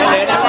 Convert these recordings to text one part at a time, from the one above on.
เลยนะ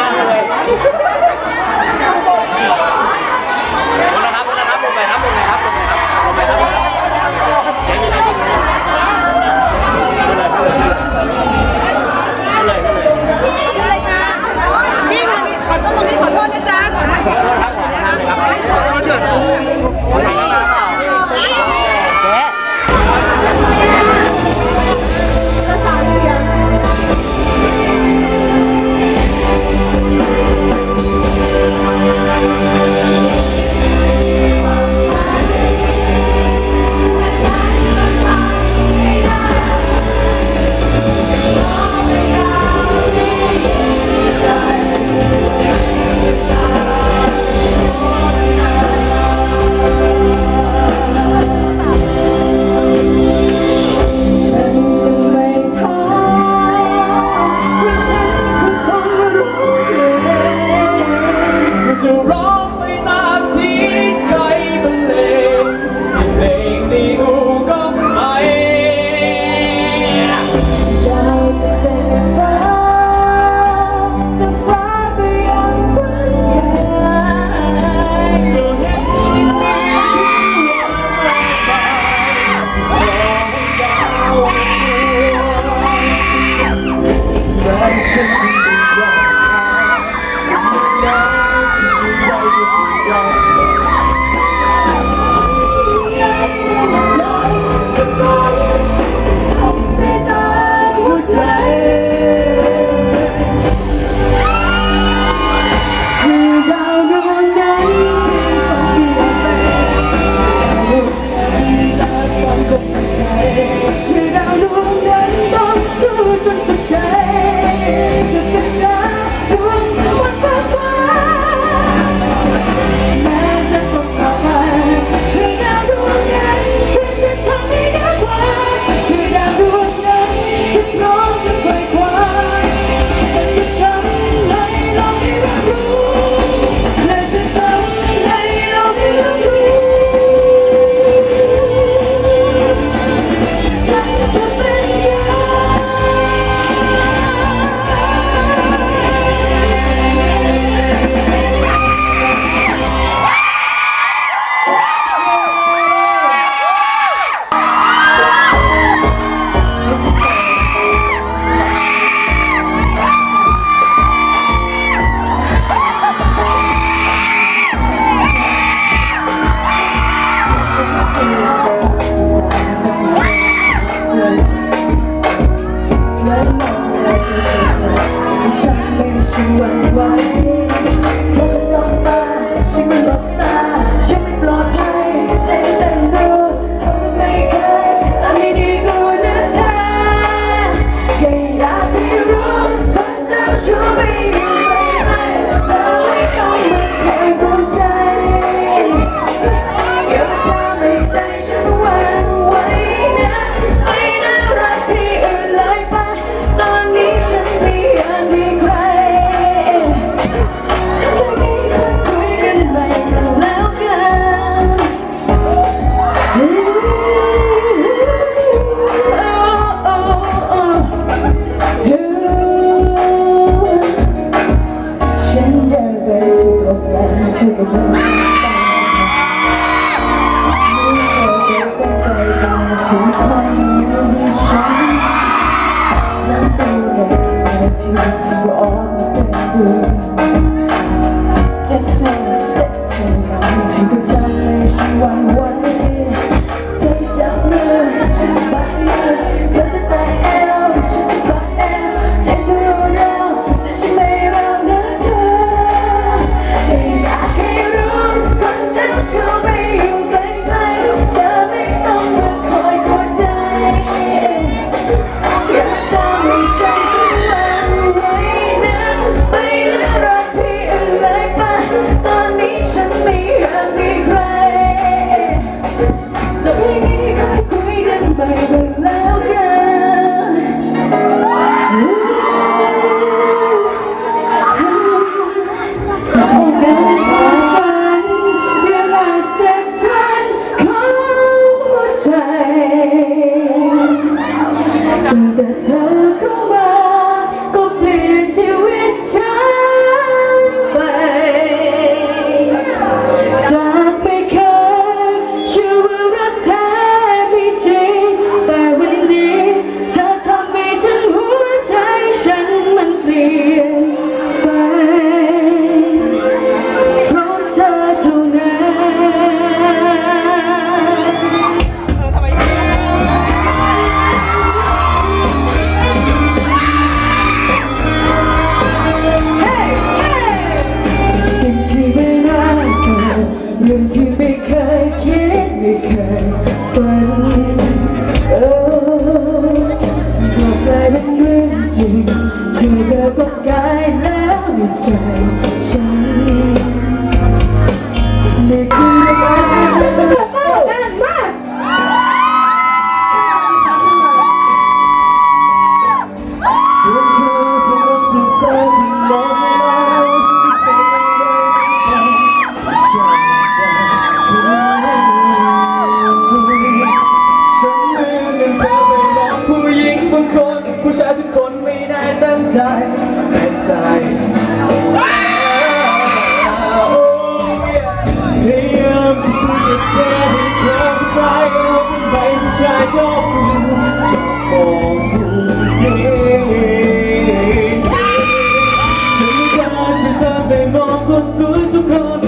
กแอเคยเดินใจตางฉันนั้นเป็นแรที่ที่อ่อนเต็มดู Just one step to mine ถึงก็จำในชีวันว่า ความสวยทุกคน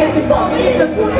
กันสิบอกไม่ได้จะพูด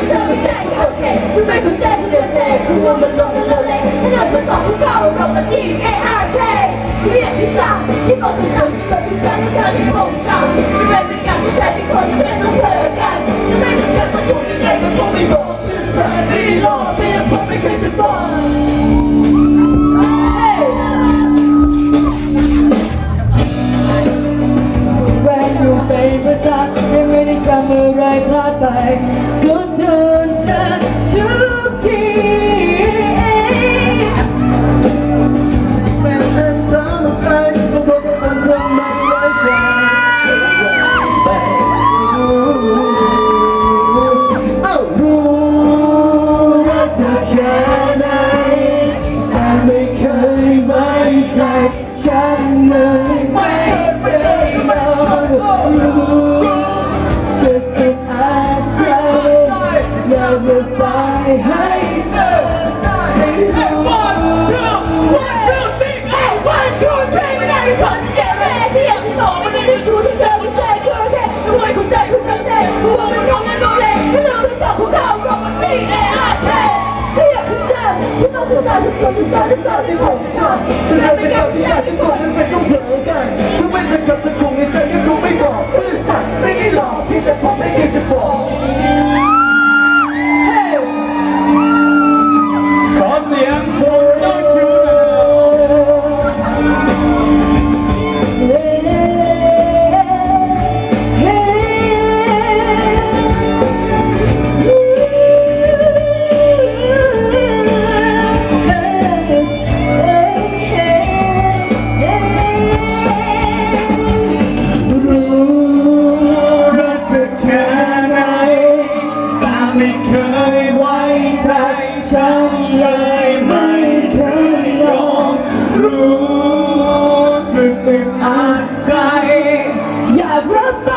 Remember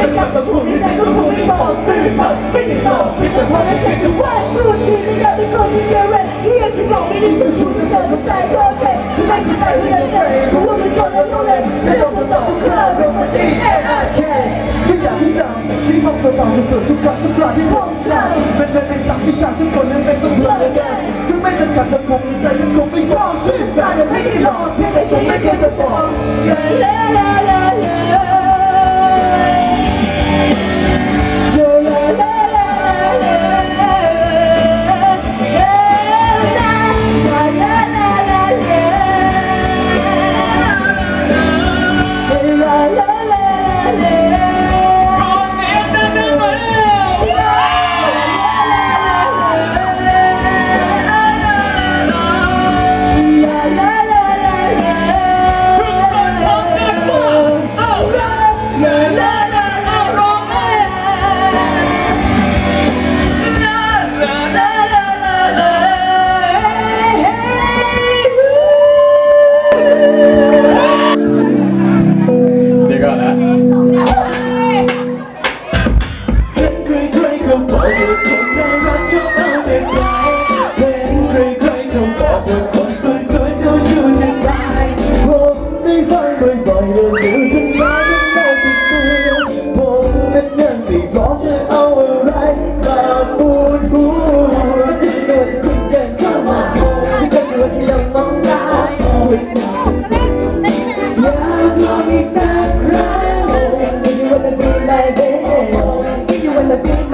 จะรักสังคมที่จะต้คงไม่บอกสื่อสารไม่ติดต่อไม่สำคัญไม่เคยจะว่าพูดถึงในการเป็นคนที่เกเรเฮียจะบอกไม่ได้ตัวชูจะเจอกับใจก็โอเคไม่เข้ใจไม่ได้ใจรู้ว่ามันก่อนแล้วเท่านั้นไม่ต้องคำตอบข้าเรามันดีแอนอาคทุกอย่างที่จำที่ต้อสะสมสุดๆทุกครั้งทุกคราที่พ้ใจเป็นเป็นเป็นกวิชาทุกคนนั้นเป็นต้องเลิกกันถึงไม่จำกัดสังคมใจยังคงไม่บอกซื่อสัตย์ไม่ได้หลอกเพียงแต่ฉันไม่เคยจะบอกกันแล้ว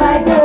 my birthday.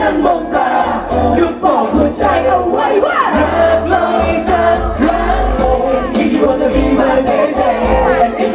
นั่งมงตาก็บอกหัวใจเอาไว้ว่ารักเอีสักครั้ง If you wanna be my baby